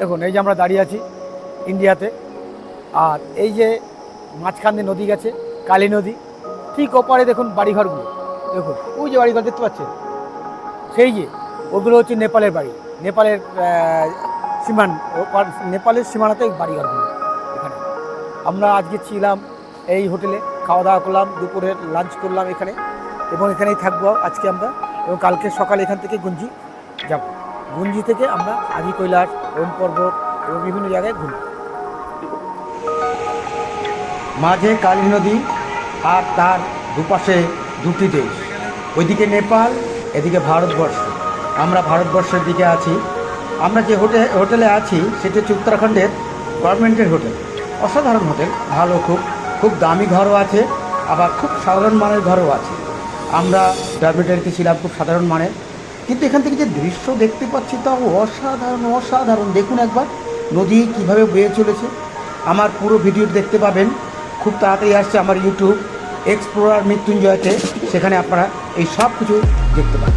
দেখুন, এই যে আমরা দাঁড়িয়ে আছি ইন্ডিয়াতে, আর এই যে মাঝখান দিয়ে নদী গেছে, কালী নদী, ঠিক ওপারে দেখুন বাড়িঘরগুলো। দেখুন, ওই যে বাড়িঘর দেখতে পাচ্ছেন? সেই যে, ওগুলো হচ্ছে নেপালের বাড়ি। নেপালের সীমান নেপালের সীমানাতে বাড়িঘরগুলো এখানে। আমরা আজকে ছিলাম এই হোটেলে খাওয়া দাওয়া করলাম, দুপুরে লাঞ্চ করলাম এখানে, এবং এখানেই থাকব আজকে আমরা, এবং কালকে সকালে এখান থেকে গুঞ্জি যাব। গুঞ্জি থেকে আমরা আদি কৈলাস, ওম পর্বত এবং বিভিন্ন জায়গায় ঘুরব মাঝে কালী নদী আর তার দুপাশে দুটি দেশ। ওইদিকে নেপাল, এদিকে ভারতবর্ষ। আমরা ভারতবর্ষের দিকে আছি। আমরা যে হোটেল হোটেলে আছি, সেটি হচ্ছে উত্তরাখণ্ডের গভর্নমেন্টের হোটেল। অসাধারণ হোটেল, ভালো খুব। খুব দামি ঘরও আছে, আবার খুব সাধারণ মানের ঘরও আছে। আমরা ডরমেটারিতে ছিলাম খুব সাধারণ মানের। কিন্তু এখান থেকে যে দৃশ্য দেখতে পাচ্ছি তা অসাধারণ অসাধারণ। দেখুন একবার, নদী কীভাবে বয়ে চলেছে। আমার পুরো ভিডিও দেখতে পাবেন। খুব তাড়াতাড়ি আসছে আমার ইউটিউব এক্সপ্লোরার মৃত্যুঞ্জয়তে। সেখানে আপনারা এই সব কিছু দেখতে পাবেন।